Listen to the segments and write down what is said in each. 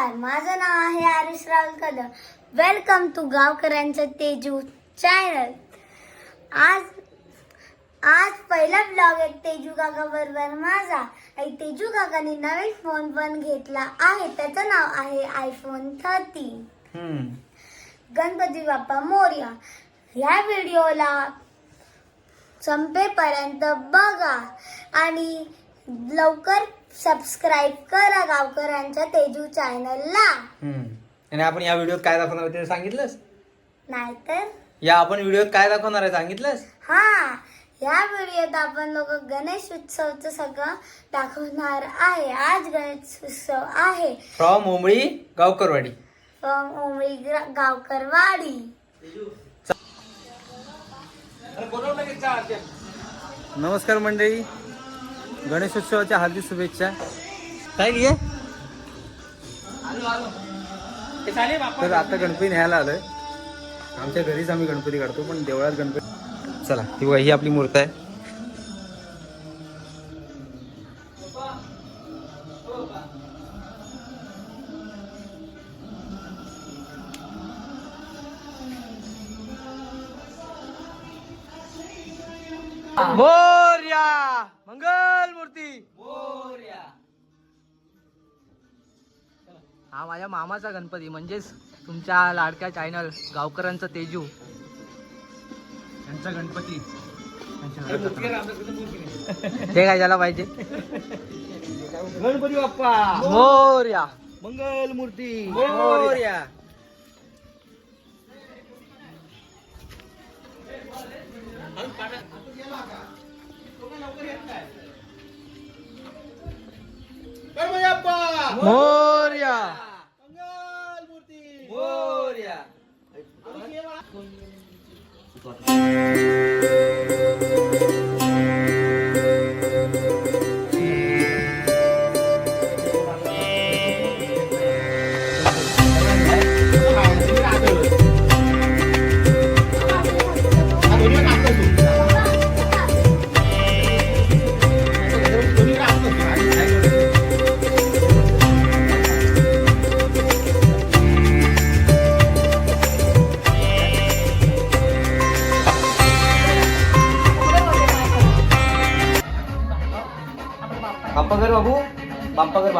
नमस्कार माझं नाव आहे आरिश राहुल कदम. वेलकम टू गावकऱ्यांचं तेजू चॅनल आज आज पहिला ब्लॉग आहे तेजू काका बरोबर माझा. तेजू काकाने नवीन फोन पण घेतला आहे. त्याचं नाव आहे आयफोन थर्टीन हम्म. गणपती बाप्पा मोर्या ह्या व्हिडिओला संपेपर्यंत बघा. आणि लवकर सबस्क्राईब करा गावकऱ्यांच्या तेजू चॅनलला. हम्म. आणि आपण या व्हिडिओत काय दाखवणार आहे ते सांगितलंस? नाहीतर? या आपण व्हिडिओत काय दाखवणार आहे सांगितलंस? हा या व्हिडिओत आपण लोक गणेश उत्सवचं सगळं दाखवणार आहे. आज गणेश उत्सव आहे. फ्रॉम उमळी गावकरवाडी फ्रॉम उमळी ग्रा- गावकरवाडी नमस्कार मंडळी. गणेशोत्सवाच्या हार्दिक शुभेच्छा. काय घे तर आता गणपती न्यायला आलोय. आमच्या घरीच आम्ही गणपती काढतो पण देवळात गणपती चला ती बघा ही आपली मूर्त आहे. मोर्या हा माझ्या मामाचा गणपती म्हणजेच तुमच्या लाडक्या चॅनल गावकरांचा तेजू. यांचा गणपती. ते काय झाला पाहिजे? गणपती बाप्पा! मोर्या. मंगल मूर्ती. मोर्या. मोर्या.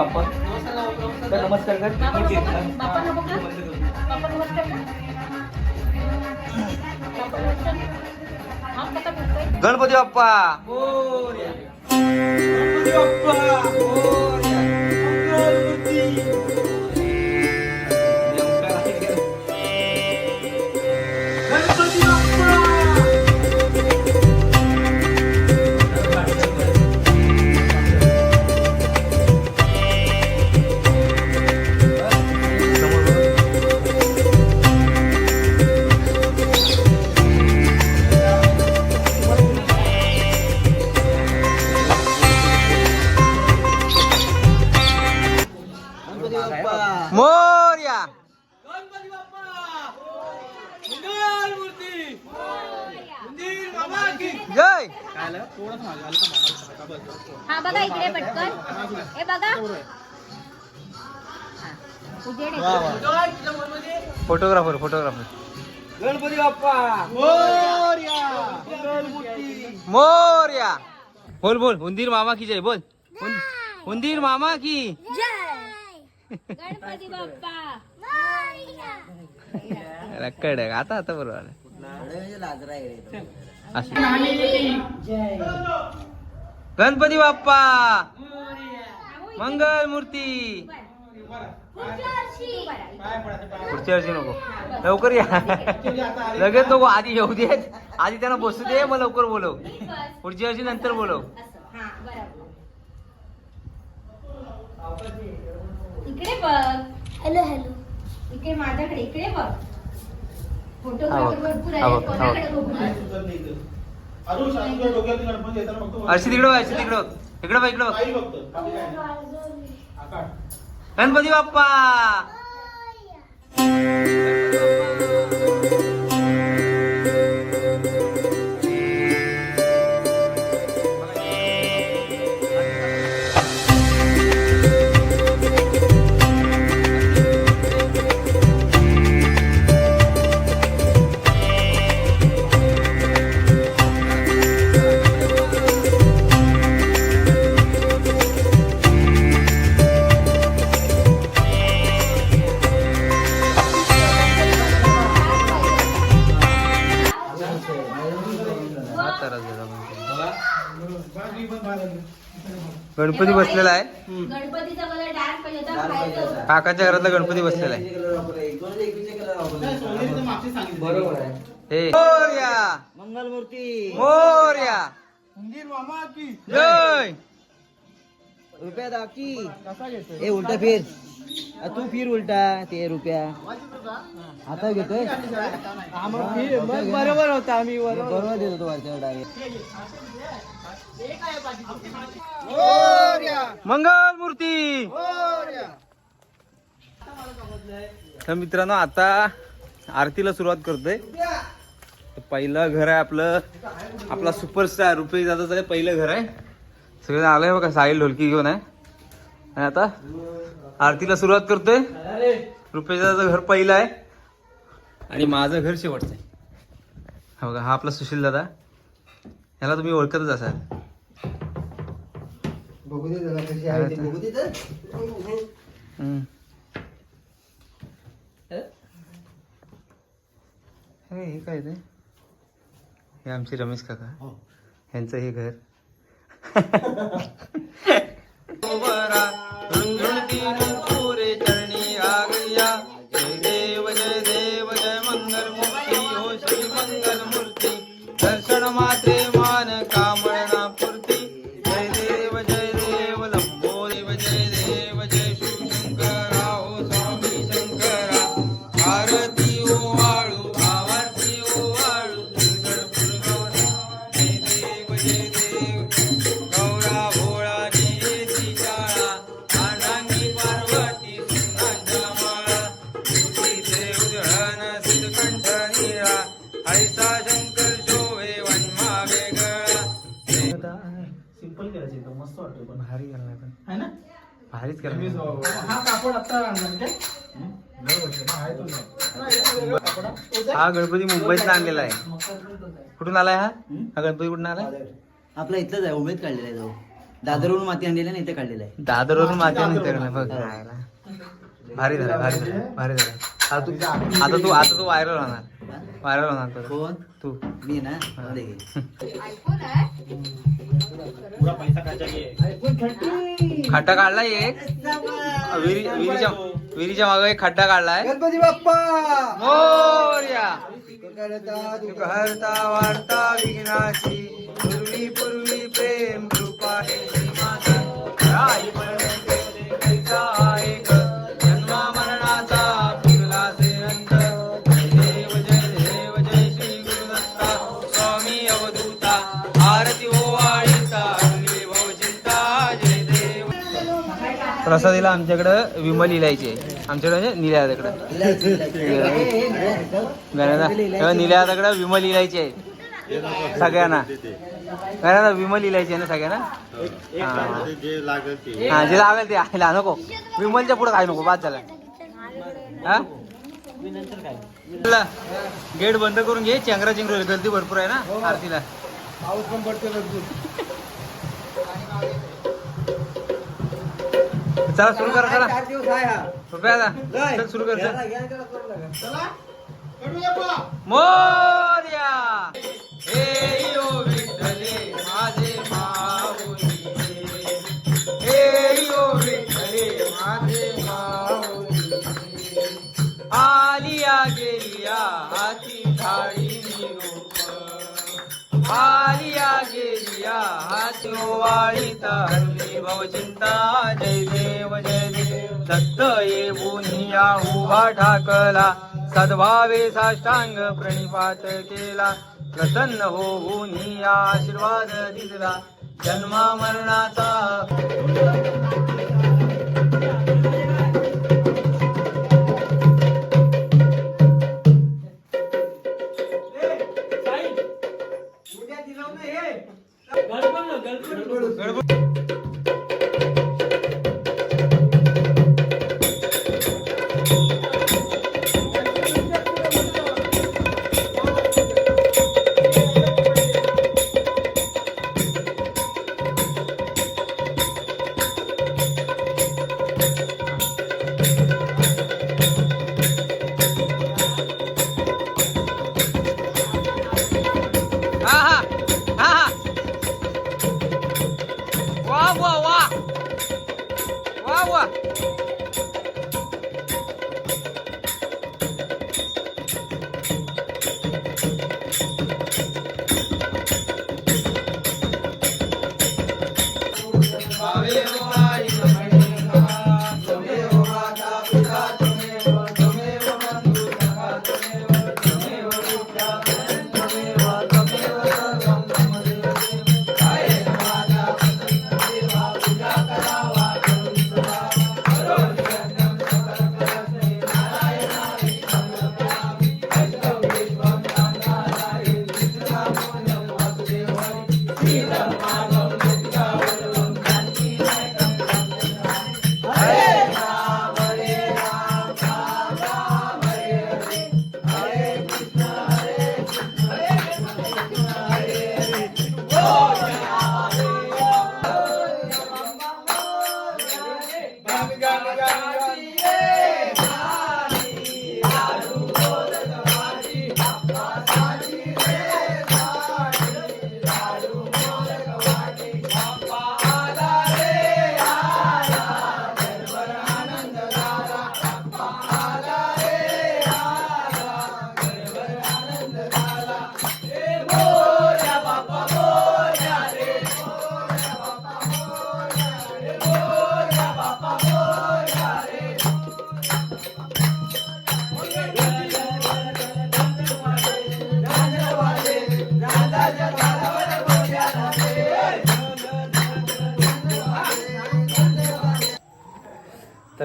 बाप्पा कर. नमस्कार कर. गणपती बाप्पा. गणपती बाप्पा मोर्या। जय। हा बघा इकडे पटकन. हे बघा. उजेड येतो. Photographer photographer. गणपती बाप्पा. मोर्या. बोल बोल उंदीर मामा की जय बोल. उंदीर मामा की. गणपती बाप्पा. कडक आता आता बरोबर. गणपती बाप्पा. मंगल मूर्ती. पुढच्या वर्षी नको. लवकर या. लगेच नको. आधी येऊ देत आधी त्यांना बसू दे. मग लवकर बोलव. पुढच्या वर्षी नंतर बोलव. इकडे बघ. Hello hello. इकडे माझ्याकडे इकडे बघ. हा फोटोग्राफर बघ. भरपूर आहे. बघ, हा कोणाकडे बघ. बघू. अर्शी तिकडे बघ, अर्शी तिकडे बघ. इकडे बघ इकडे बघ. गणपती बाप्पा. गणपती बसलेला आहे. गणपतीचा मला डान्स पाहिजे होता खायचं होतं. काकाच्या घरातला गणपती बसलेला आहे. बरोबर आहे. हे. मोरया. मंगलमूर्ती. मोरया. जय. रुपया दाकी ए उलटा फिर. तू फिर उलटा ते रुपया. आता घेतोय? बरोबर होता आम्ही बरोबर. देत होतो वरच्यावर डायरेक्ट मंगल मूर्ती. तर मित्रांनो आता आरतीला सुरुवात करतोय. पहिलं घर आहे आपलं. आपला सुपरस्टार रुपेश दादाचं पहिलं घर आहे. सगळे आलंय बघा साहिल ढोलकी घेऊन आहे. आणि आता आरतीला सुरुवात करतोय. रुपेश दादाचं घर पहिलं आहे. आणि माझं घर शेवटचं आहे. हा बघा हा आपला सुशील दादा. ह्याला तुम्ही ओळखतच असाल. बघू दे जरा कशी आहे ते. बघू दे तर. हम्म. अरे हे काय ते? हे आमचे रमेश काका. यांचं हे घर. जय करायचे एकदम मस्त वाटतो पण भारी पण आहे ना? भारीच केला हा कापड आता आणला काय? बरोबर आहे तो कापड हा. गणपती मुंबईतला आणलेला आहे. कुठून आलाय हा? हा गणपती कुठून आलाय? आपला इथलंच आहे उमेद काढलेला आहे तो दादरवरून माती आणलेला नाही इथे काढलेला आहे. दादरवरून माझ्या नंतर बघ. भारी झालं भारी झालं भारी झालं. आता तू आता तू आता तू व्हायरल होणार. व्हायरल होणार कोण? तू. मी ना? खड्डा काढलाय एक. विहिरी विहिरीच्या विहिरीच्या मागे एक खड्डा काढलाय. गणपती बाप्पा! मोरया. करता वार्ता विघ्नाची पूर्वी पूर्वी प्रेम प्रसादीला आमच्याकडं विमल इलायची. आहे आमच्याकडे म्हणजे निल्या तिकडं निल्या दादाकडे विमल इलायची आहे. सगळ्यांना. गण्याला विमल इलायची आहे ना सगळ्यांना? हा. हा जे लागेल ते आयला नको. विमलच्या पुढे काय नको? बाद झाला. हा? गेट बंद करून घे. चेंगरा चिंगरू गर्दी भरपूर आहे ना आरतीला. पाऊस पण पडतो भरपूर. चला सुरू करा चला. चार दिवस आहे हा. रुपया चल सुरू कर चल. मोर्या. हे यो विठ्ठले माझे माऊली. हे यो विठ्ठले माझे माऊली. आलिया गेलिया हाती थाळी निरोप आलिया गेलिया हाती वाळीता हरली भवचिंता जय देव जय देव. दत्त येऊन या उभा ठाकला सद्भावे साष्टांग प्रणिपात केला प्रसन्न हो या आशीर्वाद दिला जन्मा मरणाचा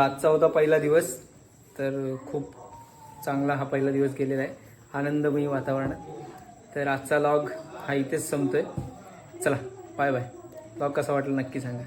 आजचा होता पहिला दिवस तर खूप चांगला हा पहिला दिवस गेलेला आहे. आनंदमयी वातावरणात तर आजचा लॉग हा इथेच संपतोय. चला बाय बाय लॉग कसा वाटला नक्की सांगा.